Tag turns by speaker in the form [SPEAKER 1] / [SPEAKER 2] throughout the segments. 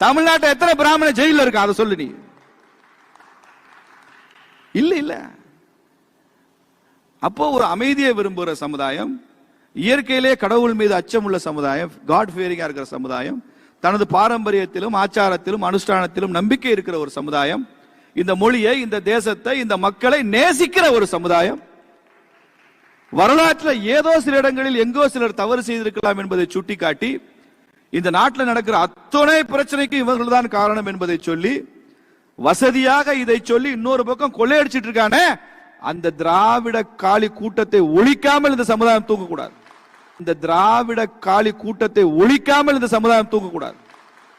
[SPEAKER 1] தமிழ்நாட்டை எத்தனை பிராமண ஜெயில இருக்கா? அதை சொல்லு நீ. இல்ல இல்ல. அப்போ ஒரு அமைதியை விரும்புகிற சமுதாயம் இயற்கையிலே கடவுள் மீது அச்சமுள்ள சமுதாயம் காட் ஃபியரிங்கா இருக்கிற சமுதாயம் தனது பாரம்பரியத்திலும் ஆச்சாரத்திலும் அனுஷ்டானத்திலும் நம்பிக்கை இருக்கிற ஒரு சமுதாயம் இந்த மொழியை இந்த தேசத்தை இந்த மக்களை நேசிக்கிற ஒரு சமுதாயம். வரலாற்றில் ஏதோ சில இடங்களில் எங்கோ சிலர் தவறு செய்திருக்கலாம் என்பதை சுட்டிக்காட்டி இந்த நாட்டில் நடக்கிற அத்தனை பிரச்சனைக்கு இவர்கள் தான் காரணம் என்பதை சொல்லி வசதியாக இதை சொல்லி இன்னொரு பக்கம் கொள்ளையடிச்சிட்டு இருக்கானே அந்த திராவிட காளி கூட்டத்தை ஒழிக்காமல் இந்த சமுதாயம் தூங்கக்கூடாது. இந்த திராவிட காளி கூட்டத்தை ஒழிக்காமல் இந்த சமுதாயம் தூங்கக்கூடாது.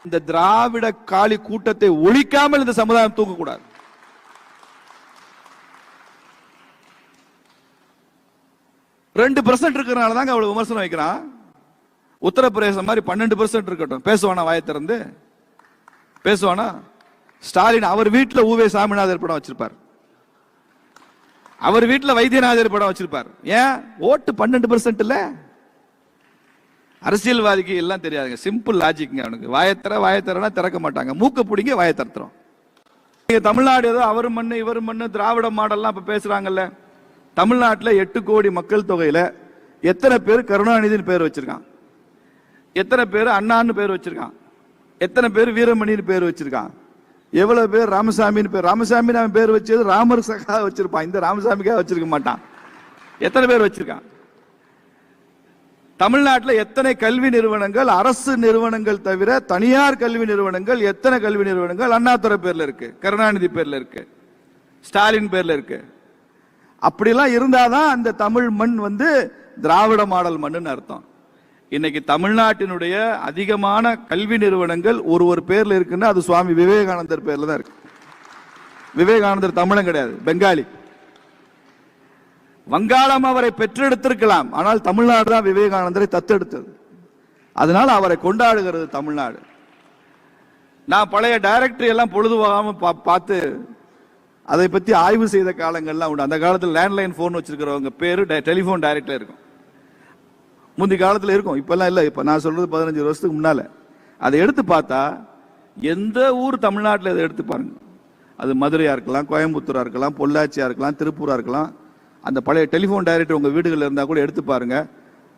[SPEAKER 1] இந்த திராவிட காளி கூட்டத்தை ஒழிக்காமல் இந்த சமுதாயம் தூங்கக்கூடாது. ரெண்டு பர்சன்ட் இருக்கிறனால தாங்க அவ்வளவு விமர்சனம் வைக்கிறான். உத்தரப்பிரதேசம் மாதிரி பன்னெண்டு பர்சன்ட் இருக்கட்டும். பேசுவானா வாயை திறந்து? பேசுவானா? ஸ்டாலின் அவர் வீட்டில் ஊவே சாமிநாதர் படம் வச்சிருப்பார். அவர் வீட்டில் வைத்தியநாதர் படம் வச்சிருப்பார். ஏன்? ஓட்டு பன்னெண்டு பர்சன்ட் இல்ல? அரசியல்வாதிக்கு எல்லாம் தெரியாதுங்க. சிம்பிள் லாஜிக்ங்க அவனுக்கு. வாயத்தர வாயத்தரனா திறக்க மாட்டாங்க. மூக்க பிடிங்க வாயை திறத்துறோம் நீங்க தமிழ்நாடு ஏதோ அவர் மண்ணு இவர் மண்ணு திராவிட மாடல்லாம் இப்ப பேசுறாங்கல்ல. தமிழ்நாட்டில் எட்டு கோடி மக்கள் தொகையில எத்தனை பேர் கருணாநிதினு பேர் வச்சிருக்கான்? எத்தனை பேர் அண்ணான்னு பேர் வச்சிருக்கான். எத்தனை பேர் வீரமணின்னு பேர் வச்சிருக்கான். எவ்வளவு பேர் ராமசாமின்னு பேர் ராமசாமி அவன் பேர் வச்சது ராமர் சகா வச்சிருப்பான். இந்த ராமசாமிக்காக வச்சிருக்க மாட்டான். எத்தனை பேர் வச்சிருக்கான்? தமிழ்நாட்டில் எத்தனை கல்வி நிறுவனங்கள் அரசு நிறுவனங்கள் தவிர தனியார் கல்வி நிறுவனங்கள் எத்தனை கல்வி நிறுவனங்கள்? அண்ணாதுரை பேர்ல இருக்கு கருணாநிதி பேர்ல இருக்கு ஸ்டாலின் பேர்ல இருக்கு. அப்படிலாம் இருந்தாதான் அந்த தமிழ் மண் வந்து திராவிட மாடல் மண்ணுன்னு அர்த்தம். இன்னைக்கு தமிழ்நாட்டினுடைய அதிகமான கல்வி நிறுவனங்கள் ஒரு ஒரு பேர்ல இருக்குன்னா அது சுவாமி விவேகானந்தர் பேர்ல தான் இருக்கு. விவேகானந்தர் தமிழன் கிடையாது பெங்காலி. வங்காளம் அவரை பெற்றெடுத்திருக்கலாம் ஆனால் தமிழ்நாடு தான் விவேகானந்தரை தத்தெடுத்தது. அதனால அவரை கொண்டாடுகிறது தமிழ்நாடு. நான் பழைய டைரக்டரி எல்லாம் பொழுதுவாகாம பா- பார்த்து அதை பத்தி ஆய்வு செய்த காலங்கள்லாம் உண்டு. அந்த காலத்தில் லேண்ட்லைன் ஃபோன் வச்சிருக்கிறவங்க பேரு டெலிஃபோன் டைரக்ட்ல இருக்கும். முந்தி காலத்தில் இருக்கும். இப்பெல்லாம் இல்லை. இப்போ நான் சொல்றது பதினஞ்சு வருஷத்துக்கு முன்னால. அதை எடுத்து பார்த்தா எந்த ஊர் தமிழ்நாட்டில் இதை எடுத்து பாருங்க. அது மதுரையா இருக்கலாம் கோயம்புத்தூரா இருக்கலாம் பொள்ளாச்சியா இருக்கலாம் திருப்பூரா இருக்கலாம். அந்த பழைய டெலிஃபோன் டைரக்டர் உங்கள் வீடுகளில் இருந்தால் கூட எடுத்து பாருங்க.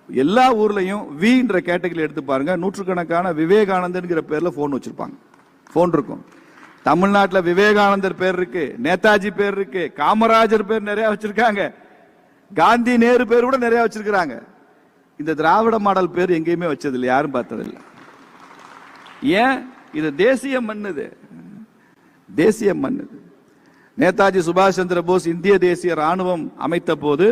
[SPEAKER 1] எல்லா ஊர்லேயும் வின்ற கேட்டகரியில் எடுத்து பாருங்க. நூற்றுக்கணக்கான விவேகானந்தன்கிற பேரில் ஃபோன் வச்சுருப்பாங்க. ஃபோன் இருக்கும். தமிழ்நாட்டில் விவேகானந்தர் பேர் இருக்கு நேதாஜி பேர் இருக்கு காமராஜர் பேர் நிறைய வச்சிருக்காங்க. காந்தி நேரு பேர் கூட நிறைய வச்சிருக்கிறாங்க. இந்த திராவிட மாடல் பேர் எங்கேயுமே வச்சதில்லை யாரும் பார்த்ததில்லை. ஏன்? இது தேசிய மண்ணுது தேசிய மண்ணுது நேதாஜி சுபாஷ் சந்திர போஸ் இந்திய தேசிய ராணுவம் அமைத்த போது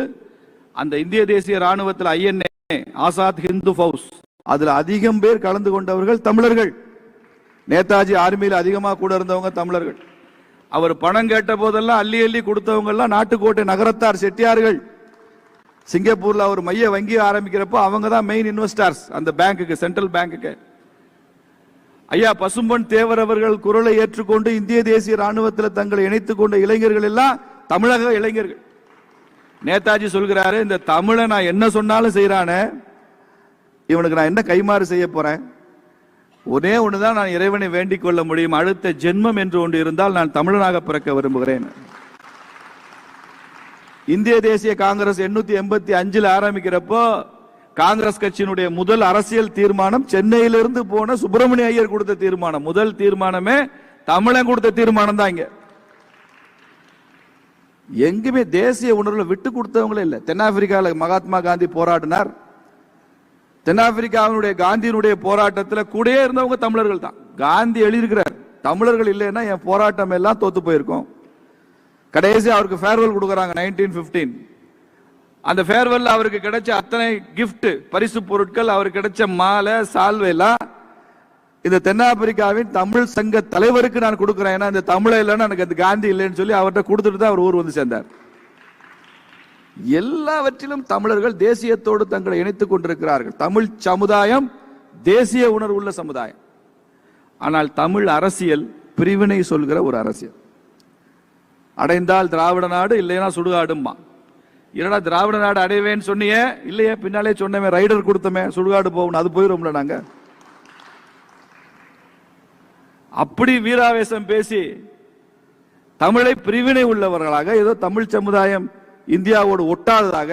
[SPEAKER 1] அந்த இந்திய தேசிய ராணுவத்தில் ஐஎன்ஏ ஆசாத் ஹிந்து ஃபவுஸ் அதில் அதிகம் பேர் கலந்து கொண்டவர்கள் தமிழர்கள். நேதாஜி ஆர்மியில் அதிகமாக கூட இருந்தவங்க தமிழர்கள். அவர் பணம் கேட்ட போதெல்லாம் அள்ளி அள்ளி கொடுத்தவங்கெல்லாம் நாட்டுக்கோட்டை நகரத்தார் செட்டியார்கள். சிங்கப்பூர்ல அவர் மைய வங்கி ஆரம்பிக்கிறப்போ அவங்க தான் மெயின் இன்வெஸ்டர்ஸ் அந்த பேங்க்குக்கு சென்ட்ரல் பேங்க்குக்கு ஐயா பசும்பொன் தேவர் அவர்கள் குரலை ஏற்றுக்கொண்டு இந்திய தேசிய ராணுவத்தில் தங்களை இணைத்துக் கொண்ட இளைஞர்கள் எல்லாம் தமிழக இளைஞர்கள். நேதாஜி சொல்கிறாரு இந்த தமிழை நான் என்ன சொன்னாலும் செய்யறானே இவனுக்கு நான் என்ன கைமாறு செய்ய போறேன்? ஒரே ஒண்ணுதான் நான் இறைவனை வேண்டிக் கொள்ள முடியும். அடுத்த ஜென்மம் என்று ஒன்று இருந்தால் நான் தமிழனாக பிறக்க விரும்புகிறேன். இந்திய தேசிய காங்கிரஸ் எண்ணூத்தி எண்பத்தி அஞ்சுல ஆரம்பிக்கிறப்போ காங்கிரஸ் கட்சியினுடைய முதல் அரசியல் தீர்மானம் சென்னையிலிருந்து போன சுப்பிரமணிய ஐயர் கொடுத்த தீர்மானம். முதல் தீர்மானமே தமிழன் கொடுத்த தீர்மானம் தான் இங்க. எங்குமே தேசிய உணர்வுல விட்டு கொடுத்தவங்களே இல்லை. தென்னாப்பிரிக்கால மகாத்மா காந்தி போராடினார். தென்னாப்பிரிக்காவினுடைய காந்தியினுடைய போராட்டத்தில் கூடயே இருந்தவங்க தமிழர்கள் தான். காந்தி எழுதியிருக்கிறார் தமிழர்கள் இல்லைன்னா என் போராட்டம் எல்லாம் தோத்து போயிருக்கோம். கடைசி அவருக்கு ஃபேர்வெல் கொடுக்குறாங்க நைன்டீன் ஃபிஃப்டீன் அந்த ஃபேர்வெல் அவருக்கு கிடைச்ச அத்தனை கிஃப்ட் பரிசு பொருட்கள் அவருக்கு கிடைச்ச மாலை சால்வை இந்த தென்னாப்பிரிக்காவின் தமிழ் சங்க தலைவருக்கு நான் கொடுக்குறேன். ஏன்னா இந்த தமிழை இல்லைன்னா எனக்கு அந்த காந்தி இல்லைன்னு சொல்லி அவர்கிட்ட கொடுத்துட்டு தான் அவர் ஊர் வந்து சேர்ந்தார். எல்லாவற்றிலும் தமிழர்கள் தேசியத்தோடு தங்களை இணைத்துக் கொண்டிருக்கிறார்கள். தமிழ் சமுதாயம் தேசிய உணர்வுள்ள சமுதாயம். ஆனால் தமிழ் அரசியல் பிரிவினை சொல்கிற ஒரு அரசியல். அடைந்தால் திராவிட நாடு இல்லைன்னா சுடுகாடுமா என்னடா திராவிட நாடு அடைவேன்னு சொன்னியே? இல்லையே பின்னாலே சொன்னமே ரைடர் கொடுத்தமே சுடுகாடு போகணும் அது போயிடும்ல நாங்க. அப்படி வீராவேசம் பேசி தமிழை பிரிவினை உள்ளவர்களாக ஏதோ தமிழ் சமுதாயம் இந்தியாவோடு ஒட்டாததாக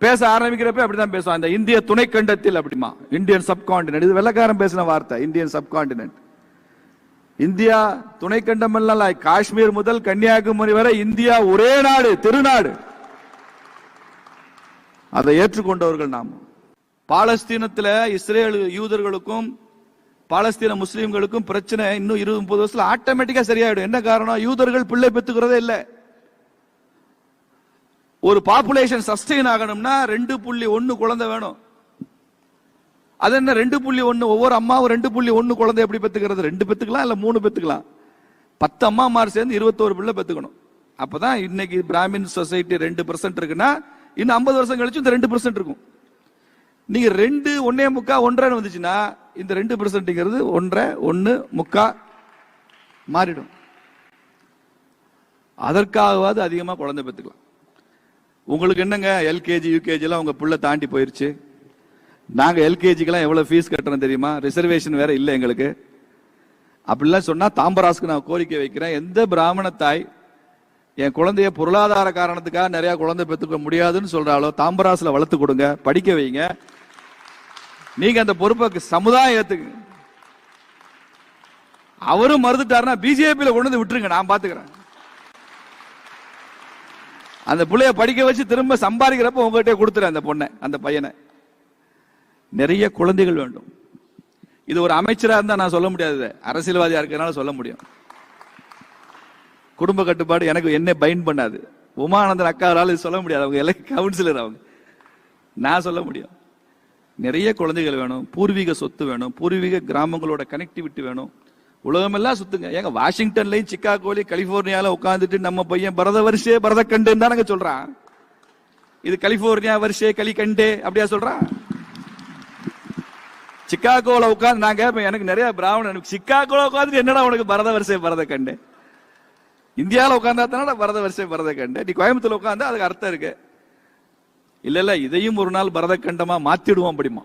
[SPEAKER 1] பேச ஆரம்பிக்கிறப்ப அப்படிதான் பேசுவான் இந்த இந்திய துணைக்கண்டத்தில் அப்படிமா இந்தியன் சப்கான்டினென்ட் இது வெள்ளக்காரன் பேசின வார்த்தை இந்தியன் சப்கான்டினென்ட் இந்தியா துணைக்கண்டம் எல்லாம் காஷ்மீர் முதல் கன்னியாகுமரி வரை இந்தியா ஒரே நாடு திருநாடு. அதை ஏற்றுக்கொண்டவர்கள் நாம். பாலஸ்தீனத்தில் இஸ்ரேல் யூதர்களுக்கும் பாலஸ்தீன முஸ்லீம்களுக்கும் பிரச்சனை இன்னும் இருபது முப்பது வருஷத்துல ஆட்டோமேட்டிக்கா சரியாயிடும். என்ன காரணம்? யூதர்கள் பிள்ளை பெத்துக்கிறதே இல்லை. ஒரு பாப்புலேஷன் சஸ்டெயின் ஆகணும்னா ரெண்டு புள்ளி ஒன்னு குழந்தை வேணும். அது என்ன ரெண்டு புள்ளி ஒன்று ஒவ்வொரு அம்மாவும் ரெண்டு புள்ளி ஒன்று குழந்தை எப்படி பெற்றுக்கிறது ரெண்டு பெற்றுக்கலாம் இல்லை மூணு பெற்றுக்கலாம் பத்து அம்மாமார் சேர்ந்து இருபத்தோரு பிள்ளை அப்போ தான் இன்னைக்கு பிராமின் சொசைட்டி ரெண்டு பர்சன்ட் இருக்குன்னா இன்னும் ஐம்பது வருஷம் கழிச்சு இந்த ரெண்டு பர்சன்ட் இருக்கும். நீங்க ரெண்டு ஒன்னே முக்கா ஒன்றரை வந்துச்சுன்னா இந்த ரெண்டு பர்சன்ட்ங்கிறது ஒன்றரை ஒன்று முக்கா மாறிடும். அதற்காகவாது அதிகமாக குழந்தை பெற்றுக்கலாம் உங்களுக்கு என்னங்க எல்கேஜி யூகேஜி எல்லாம் உங்க தாண்டி போயிருச்சு? நாங்கள் எல்கேஜிக்கெல்லாம் எவ்வளோ ஃபீஸ் கட்டுறோம் தெரியுமா? ரிசர்வேஷன் வேற இல்லை எங்களுக்கு. அப்படிலாம் சொன்னால் தாம்பராசுக்கு நான் கோரிக்கை வைக்கிறேன். எந்த பிராமண தாய் என் குழந்தைய பொருளாதார காரணத்துக்காக நிறையா குழந்தை பெற்றுக்க முடியாதுன்னு சொல்கிறாலோ தாம்பராசில் வளர்த்து கொடுங்க படிக்க வைங்க. நீங்கள் அந்த பொறுப்பை சமுதாயம் ஏற்றுக்கு அவரும் மறுத்துட்டாருன்னா பிஜேபியில் கொண்டு வந்து விட்டுருங்க நான் பார்த்துக்கிறேன் அந்த பிள்ளைய படிக்க வச்சு திரும்ப சம்பாதிக்கிறப்ப உங்ககிட்ட கொடுத்துரு அந்த பொண்ணை அந்த பையனை. நிறைய குழந்தைகள் வேண்டும். இது ஒரு அமைச்சராக இருந்தால் நான் சொல்ல முடியாது அரசியல்வாதியாக இருக்கிறனால சொல்ல முடியும். குடும்ப கட்டுப்பாடு எனக்கு என்ன பைண்ட் பண்ணாது. உமானந்தன் அக்காவால் இது சொல்ல முடியாது. அவங்க எல்லாம் கவுன்சிலர் அவங்க. நான் சொல்ல முடியும். நிறைய குழந்தைகள் வேணும். பூர்வீக சொத்து வேணும். பூர்வீக கிராமங்களோட கனெக்டிவிட்டி வேணும். உலகமெல்லாம் சுத்துங்க. ஏங்க வாஷிங்டன்லையும் சிக்காகோலையும் கலிபோர்னியால உட்காந்துட்டு நம்ம பையன் பரத வருஷே பரத கண்டுன்னு தானங்க சொல்றான். இது கலிபோர்னியா வருஷே கலி கண்டே அப்படியா சொல்றான்? சிக்காகோவில் உட்காந்து நான் கேட்பேன் எனக்கு நிறைய பிராமணன் சிக்காகோவில் உட்காந்துட்டு என்னடா உனக்கு பரத வரிசை பரத கண்டு? இந்தியாவில் உட்காந்தா தானே பரத வரிசை பரத கண்டு? நீ கோயம்புத்தூர்ல உட்காந்தா அதுக்கு அர்த்தம் இருக்கு. இல்லை இல்லை இதையும் ஒரு நாள் பரத கண்டமா மாற்றிடுவோம் அப்படிமா.